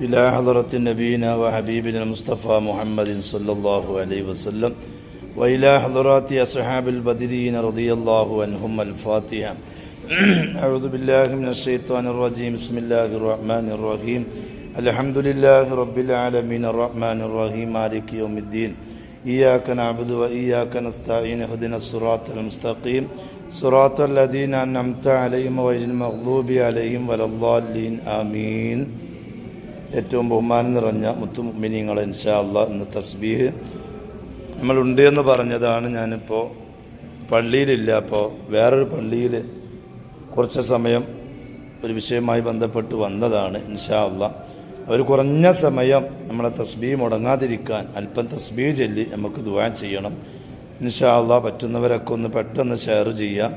إلى حضرة نبينا وحبيبنا المصطفى محمد صلى الله عليه وسلم وإلى حضرات أصحاب البدرين رضي الله عنهم الفاتحة. أعوذ بالله من الشيطان الرجيم. بسم الله الرحمن الرحيم. الحمد لله رب العالمين. الرحمن الرحيم. مالك يوم الدين. إياك نعبد وإياك نستعين. اهدنا الصراط المستقيم. صراط الذين أنعمت عليهم غير المغضوب عليهم ولا الضالين. آمين. ഏറ്റവും ബഹുമാനം നിറഞ്ഞ മുത്തുമിനിങ്ങളെ ഇൻഷാ അല്ല ഇന്ന് തസ്ബീഹ്. നമ്മളുണ്ട് എന്ന് പറഞ്ഞതാണ് ഞാനിപ്പോൾ പള്ളിയിലില്ല അപ്പോൾ വേറൊരു പള്ളിയിൽ കുറച്ച് സമയം ഒരു വിഷയവുമായി ബന്ധപ്പെട്ട് വന്നതാണ് ഇൻഷാ അല്ല ഒരു കുറഞ്ഞ സമയം നമ്മളെ തസ്ബീഹ് മുടങ്ങാതിരിക്കാൻ അല്പം തസ്ബീഹ് ചൊല്ലി നമുക്ക് ദുവാൻ ചെയ്യണം. ഇൻഷാ അല്ല പറ്റുന്നവരൊക്കെ ഒന്ന് പെട്ടെന്ന് ഷെയർ ചെയ്യാം.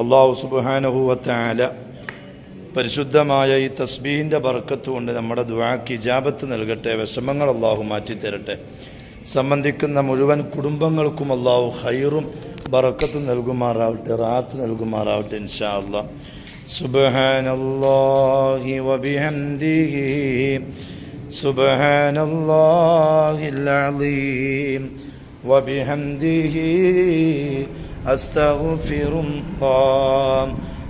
അള്ളാഹു സുബാനഹുവത്താല പരിശുദ്ധമായ ഈ തസ്ബീഹിന്റെ ബർക്കത്ത് കൊണ്ട് നമ്മുടെ ദുവാക്ക് ഇജാബത്ത് നൽകട്ടെ വിഷമങ്ങൾ അള്ളാഹു മാറ്റിത്തരട്ടെ. സംബന്ധിക്കുന്ന മുഴുവൻ കുടുംബങ്ങൾക്കും അള്ളാഹു ഹൈറും ബറക്കത്തും നൽകുമാറാവട്ടെ റാത്ത് നൽകുമാറാവട്ടെ ഇൻഷാ അല്ലാ സുബ്ഹാനല്ലാഹി വബിഹംദിഹി സുബ്ഹാനല്ലാഹിൽ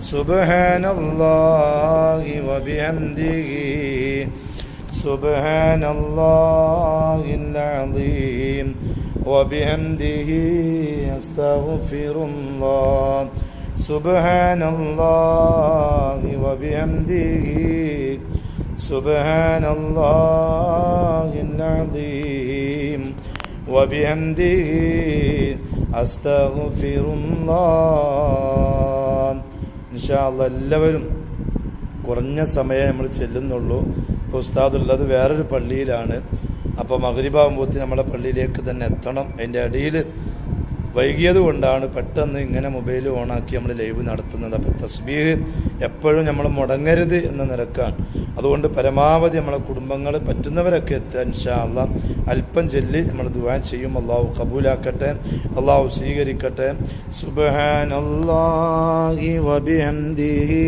سبحان الله وبحمده. سبحان الله العظيم. وبحمده أستغفر الله. سبحان الله وبحمده. سبحان الله العظيم. وبحمده أستغفر الله. ഇൻഷാല്ല എല്ലാവരും കുറഞ്ഞ സമയം നമ്മൾ ചെല്ലുന്നുള്ളൂ. ഇപ്പോൾ ഉസ്താദുള്ളത് വേറൊരു പള്ളിയിലാണ്. അപ്പോൾ പോത്തി നമ്മളെ പള്ളിയിലേക്ക് തന്നെ എത്തണം. അതിന്റെ അടിയിൽ വൈകിയത് കൊണ്ടാണ് പെട്ടെന്ന് ഇങ്ങനെ മൊബൈൽ ഓണാക്കി നമ്മൾ ലൈവ് നടത്തുന്നത് അപ്പോൾ തസ്ബീഹ് എപ്പോഴും നമ്മൾ മുടങ്ങരുത് എന്ന നിലക്കാണ് അതുകൊണ്ട് പരമാവധി നമ്മളെ കുടുംബങ്ങൾ പറ്റുന്നവരൊക്കെ എത്തുക ഇൻഷാ അള്ളാ അല്പം ചൊല്ലി നമ്മൾ ദുവാ ചെയ്യും അള്ളാഹു കബൂലാക്കട്ടെ അള്ളാഹു സ്വീകരിക്കട്ടെ സുബഹാനല്ലാഹി വബിഹംദിഹി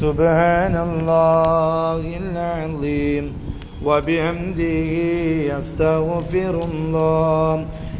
സുബഹാനല്ലാഹിൽ അലീം وبحمده أستغفر الله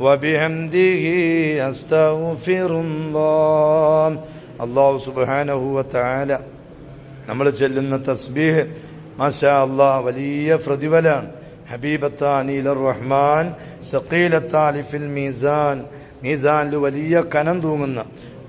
وبحمده أستغفر الله الله سبحانه وتعالى നമ്മൾ ചെല്ലുന്ന തസ്ബീഹ് മാഷാ അള്ളാ വലിയ പ്രതിഫലാണ് ഹബീബത്താനിൽ റഹ്മാൻ സക്കീലത്താലിഫിൽ മീസാൻ മീസാനിൽ വലിയ കനം തൂങ്ങുന്ന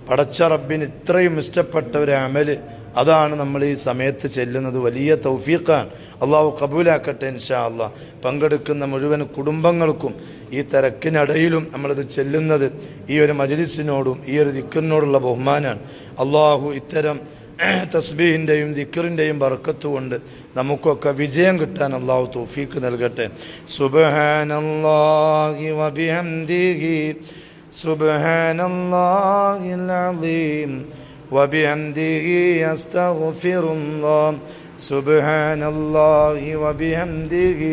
പടച്ച റബ്ബിന് ഇത്രയും ഇഷ്ടപ്പെട്ട ഒരു അമല് അതാണ് നമ്മൾ ഈ സമയത്ത് ചെല്ലുന്നത് വലിയ തൗഫീഖാണ് അള്ളാഹു കബൂലാക്കട്ടെ ഇൻഷാ അള്ളാഹ് പങ്കെടുക്കുന്ന മുഴുവൻ കുടുംബങ്ങൾക്കും ഈ തിരക്കിനിടയിലും നമ്മളത് ചെല്ലുന്നത് ഈ ഒരു മജലിസിനോടും ഈ ഒരു ദിക്കറിനോടുള്ള ബഹുമാനാണ്. അള്ളാഹു ഇത്തരം തസ്ബീഹിന്റെയും ദിക്കറിന്റെയും ബർക്കത്തുകൊണ്ട് നമുക്കൊക്കെ വിജയം കിട്ടാൻ അള്ളാഹു തോഫീക്ക് നൽകട്ടെ. സുബഹാനല്ലാഹി വബിഹംദിഹി അസ്തഗ്ഫിറുല്ലാഹ് വബിഹംദിഹി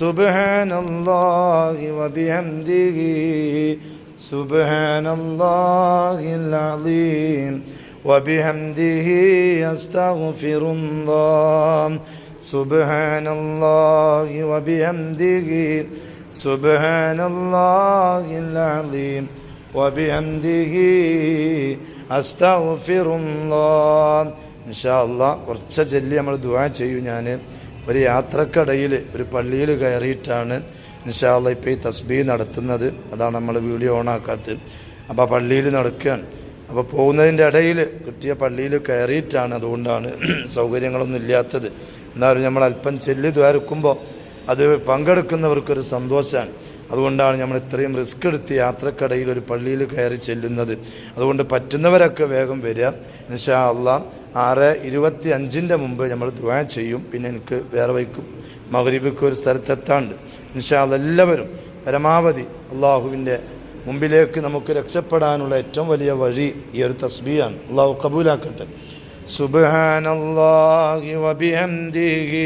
سبحان الله وبحمده سبحان الله العظيم وبحمده أستغفر الله سبحان الله وبحمده سبحان الله العظيم وبحمده أستغفر الله إن شاء الله കുറച്ച് ചൊല്ലി നമ്മൾ ദുആ ചെയ്യും ഞാൻ ഒരു യാത്രക്കടയിൽ ഒരു പള്ളിയിൽ കയറിയിട്ടാണ് ഇൻഷാല്ല ഇപ്പോൾ ഈ തസ്ബീ നടത്തുന്നത്. അതാണ് നമ്മൾ വീഡിയോ ഓണാക്കാത്തത്. അപ്പോൾ പള്ളിയിൽ നടക്കുകയാണ്. അപ്പോൾ പോകുന്നതിന്റെ ഇടയിൽ കിട്ടിയ പള്ളിയിൽ കയറിയിട്ടാണ്. അതുകൊണ്ടാണ് സൗകര്യങ്ങളൊന്നും ഇല്ലാത്തത്. എന്നാലും നമ്മൾ അല്പം ചെല്ലി ദ്വാരക്കുമ്പോൾ അത് പങ്കെടുക്കുന്നവർക്കൊരു സന്തോഷമാണ്. അതുകൊണ്ടാണ് നമ്മൾ ഇത്രയും റിസ്ക് എടുത്ത് യാത്രക്കടയിൽ ഒരു പള്ളിയിൽ കയറി ചെല്ലുന്നത്. അതുകൊണ്ട് പറ്റുന്നവരൊക്കെ വേഗം വരിക. എന്നുവെച്ചാൽ അള്ള ആറ് ഇരുപത്തി അഞ്ചിന്റെ മുമ്പ് നമ്മൾ ദുവാ ചെയ്യും. പിന്നെ എനിക്ക് വേറെ വയ്ക്കും മകരീബിക്ക് ഒരു സ്ഥലത്തെത്താണ്ട് എന്നുവെച്ചാൽ എല്ലാവരും പരമാവധി അള്ളാഹുവിന്റെ മുമ്പിലേക്ക് നമുക്ക് രക്ഷപ്പെടാനുള്ള ഏറ്റവും വലിയ വഴി ഈ ഒരു തസ്ബിയാണ് അള്ളാഹു കബൂലാക്കട്ടെ. സുബാനല്ലാഹി വബിഹംദിഹി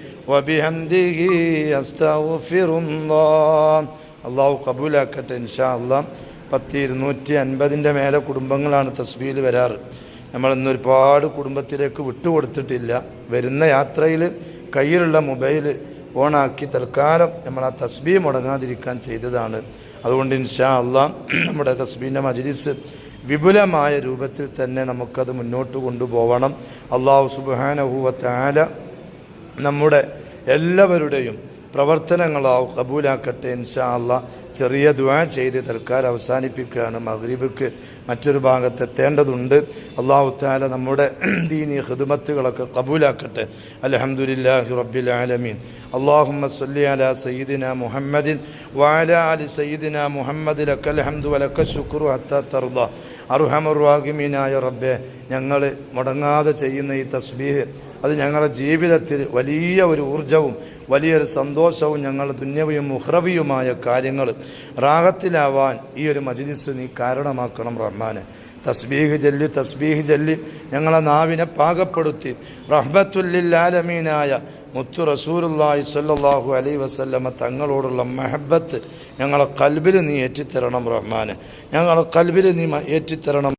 وبحمده أستغفر الله അള്ളാഹു കബൂലാക്കട്ടെ ഇൻഷാ അള്ളാഹ് പത്ത് ഇരുന്നൂറ്റി അൻപതിൻ്റെ മേലെ കുടുംബങ്ങളാണ് തസ്ബീൽ വരാറ് നമ്മളിന്ന് ഒരുപാട് കുടുംബത്തിലേക്ക് വിട്ടുകൊടുത്തിട്ടില്ല വരുന്ന യാത്രയിൽ കയ്യിലുള്ള മൊബൈൽ ഓണാക്കി തൽക്കാലം നമ്മൾ ആ തസ്ബീ മുടങ്ങാതിരിക്കാൻ ചെയ്തതാണ് അതുകൊണ്ട് ഇൻഷാ അള്ളാഹ് നമ്മുടെ തസ്ബീൻ്റെ മജ്ലിസ് വിപുലമായ രൂപത്തിൽ തന്നെ നമുക്കത് മുന്നോട്ട് കൊണ്ടുപോകണം അള്ളാഹു സുബാനഹുവത്താല നമ്മുടെ എല്ലാവരുടെയും പ്രവർത്തനങ്ങളാവും കബൂലാക്കട്ടെ ഇൻഷാ അല്ല ചെറിയ ദുആ ചെയ്ത് തൽക്കാലം അവസാനിപ്പിക്കുകയാണ് മഗ്രിബിക്ക് മറ്റൊരു ഭാഗത്ത് എത്തേണ്ടതുണ്ട് അള്ളാഹു താല നമ്മുടെ ദീനി ഹിദ്മത്തുകളൊക്കെ കബൂലാക്കട്ടെ അലഹമുല്ലാഹി റബ്ബിൽ ആലമീൻ اللهم صل على سيدنا محمد وعلى آل سيدنا محمد لك الحمد ولك الشكر حتى ترضى അർഹമറുവാഗിമീനായ റബ്ബെ ഞങ്ങൾ മുടങ്ങാതെ ചെയ്യുന്ന ഈ തസ്ബീഹ് അത് ഞങ്ങളുടെ ജീവിതത്തിൽ വലിയ ഒരു ഊർജവും വലിയൊരു സന്തോഷവും ഞങ്ങൾ തുന്യവയും മുഹ്റവിയുമായ കാര്യങ്ങൾ റാഗത്തിലാവാൻ ഈ ഒരു മജ്ലിസ് നീ കാരണമാക്കണം റഹ്മാന്. തസ്ബീഹ് ജല്ലി തസ്ബീഹ് ജല്ലി. ഞങ്ങളെ നാവിനെ പാകപ്പെടുത്തി. റഹ്ബത്തുല്ലാലമീനായ മുത്തു റസൂലുല്ലാഹി സ്വല്ലല്ലാഹു അലൈ വസല്ലമ തങ്ങളോടുള്ള മെഹബത്ത് ഞങ്ങളെ കൽബിൽ നീ ഏറ്റിത്തരണം റഹ്മാന്. ഞങ്ങളെ കൽബിൽ നീ ഏറ്റിത്തരണം.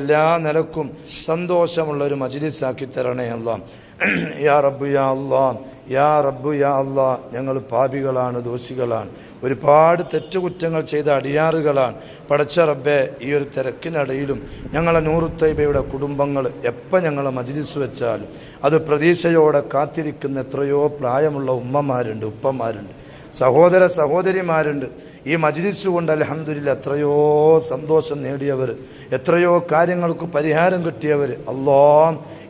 എല്ലാ നിലക്കും സന്തോഷമുള്ള ഒരു മജ്ലിസാക്കി തരണേ അല്ലാ യാ റബ്ബു യാ അള്ളാ യാ റബ്ബു യാ അള്ളാ ഞങ്ങൾ പാപികളാണ് ദോഷികളാണ്. ഒരുപാട് തെറ്റുകുറ്റങ്ങൾ ചെയ്ത അടിയാറുകളാണ്. പടച്ച റബ്ബെ ഈ ഒരു തിരക്കിനിടയിലും ഞങ്ങളെ നൂറുത്തൈബയുടെ കുടുംബങ്ങൾ എപ്പോൾ ഞങ്ങളെ മജ്ലിസ് വെച്ചാലും അത് പ്രതീക്ഷയോടെ കാത്തിരിക്കുന്ന എത്രയോ പ്രായമുള്ള ഉമ്മമാരുണ്ട് ഉപ്പമാരുണ്ട്. സഹോദര സഹോദരിമാരുണ്ട്. ഈ മജ്ലിസ് കൊണ്ട് അലഹമില്ല എത്രയോ സന്തോഷം നേടിയവർ എത്രയോ കാര്യങ്ങൾക്ക് പരിഹാരം കിട്ടിയവർ അല്ലോ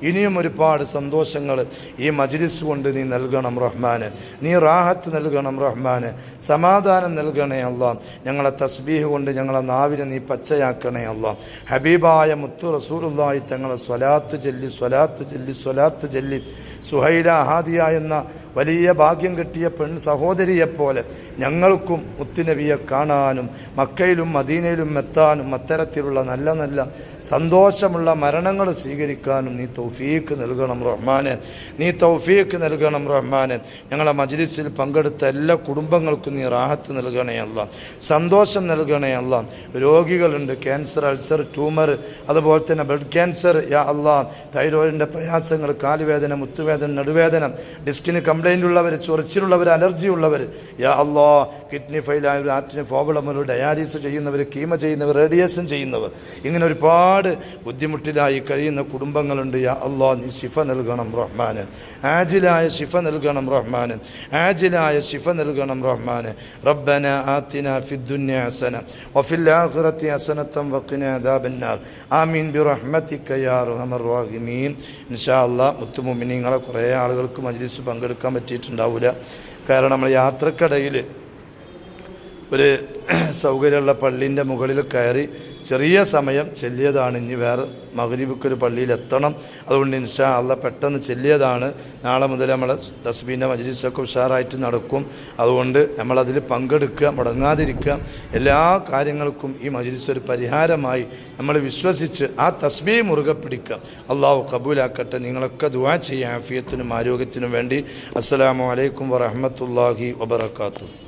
ഇനിയും ഒരുപാട് സന്തോഷങ്ങൾ ഈ മജ്ലിസ് കൊണ്ട് നീ നൽകണം റഹ്മാന്. നീ റാഹത്ത് നൽകണം റഹ്മാന്. സമാധാനം നൽകണേ അല്ല ഞങ്ങളെ തസ്ബീഹ് കൊണ്ട് ഞങ്ങളെ നാവിനെ നീ പച്ചയാക്കണേ അല്ല ഹബീബായ മുത്തു റസൂലുള്ളാഹി തങ്ങളെ സ്വലാത്ത് ചൊല്ലി സ്വലാത്ത് ചൊല്ലി സ്വലാത്ത് ചൊല്ലി. സുഹൈല ഹാദിയ എന്ന വലിയ ഭാഗ്യം കിട്ടിയ പെൺ സഹോദരിയെപ്പോലെ ഞങ്ങൾക്കും മുത്തുനബിയെ കാണാനും മക്കയിലും മദീനയിലും എത്താനും അത്തരത്തിലുള്ള നല്ല നല്ല സന്തോഷമുള്ള മരണങ്ങൾ സ്വീകരിക്കാനും നീ തൗഫീക്ക് നൽകണം റഹ്മാനെ. നീ തൗഫീക്ക് നൽകണം റഹ്മാനെ. ഞങ്ങളെ മജ്ലിസിൽ പങ്കെടുത്ത എല്ലാ കുടുംബങ്ങൾക്കും നീ റാഹത്ത് നൽകണേ സന്തോഷം നൽകണേ രോഗികളുണ്ട് ക്യാൻസർ അൾസർ ട്യൂമർ അതുപോലെ തന്നെ ബ്ലഡ് ക്യാൻസർ യാ അല്ല. തൈറോയിഡിന്റെ പ്രയാസങ്ങൾ കാലുവേദന മുത്തുവേദന നടുവേദന ഡിസ്കിന് കംപ്ലൈന്റ് ഉള്ളവർ ചൊറിച്ചിലുള്ളവർ അലർജി ഉള്ളവർ യാ അല്ലോ കിഡ്നി ഫെയിലായവർ ആറ്റിന് പ്രോബ്ലമുള്ളവർ ഡയാലിസ് ചെയ്യുന്നവർ കീമ ചെയ്യുന്നവർ റേഡിയേഷൻ ചെയ്യുന്നവർ ഇങ്ങനെ ഒരുപാട് ബുദ്ധിമുട്ടിലായി കഴിയുന്ന കുടുംബങ്ങളുണ്ട് യാ അല്ലോ നീ ശിഫ നൽകണം റഹ്മാന്. ആജിലായ ശിഫ നൽകണം റഹ്മാന്. ആജിലായ ശിഫ നൽകണം റഹ്മാന്. റബ്ബന ആത്തിന ഫിദ്ദുന്യ ഹസന വഫിൽ ആഖിറതി ഹസനത്തം വഖിന അദാബന്നാർ. ആമീൻ ബിറഹ്മതിക യാ അർഹമർ റഹീമീൻ. ഇൻഷാ അല്ലാഹ് മുത്തുമുമിനീങ്ങളെ കുറേ ആളുകൾക്ക് മജ്ലിസ് പങ്കെടുക്കാൻ പറ്റിയിട്ടുണ്ടാവില്ല കാരണം നമ്മൾ യാത്രക്കിടയിൽ ഒരു സൗകര്യമുള്ള പള്ളീന്റെ മുകളിൽ കയറി ചെറിയ സമയം ചെല്ലിയതാണ്. ഇനി വേറെ മകരീബിക്കൊരു പള്ളിയിൽ എത്തണം അതുകൊണ്ട് ഇൻഷാ അല്ല പെട്ടെന്ന് ചെല്ലിയതാണ്. നാളെ മുതൽ നമ്മൾ തസ്ബീന്റെ മജ്ലിസൊക്കെ ഉഷാറായിട്ട് നടക്കും. അതുകൊണ്ട് നമ്മളതിൽ പങ്കെടുക്കുക മുടങ്ങാതിരിക്കുക. എല്ലാ കാര്യങ്ങൾക്കും ഈ മജ്ലിസ് ഒരു പരിഹാരമായി നമ്മൾ വിശ്വസിച്ച് ആ തസ്ബീ മുറുകെ പിടിക്കുക. അള്ളാഹു കബൂലാക്കട്ടെ. നിങ്ങളൊക്കെ ദുവാ ചെയ്യുക. ആഫിയത്തിനും ആരോഗ്യത്തിനും വേണ്ടി. അസ്സലാമു അലൈക്കും വറഹമത്തല്ലാഹി വബർക്കാത്തു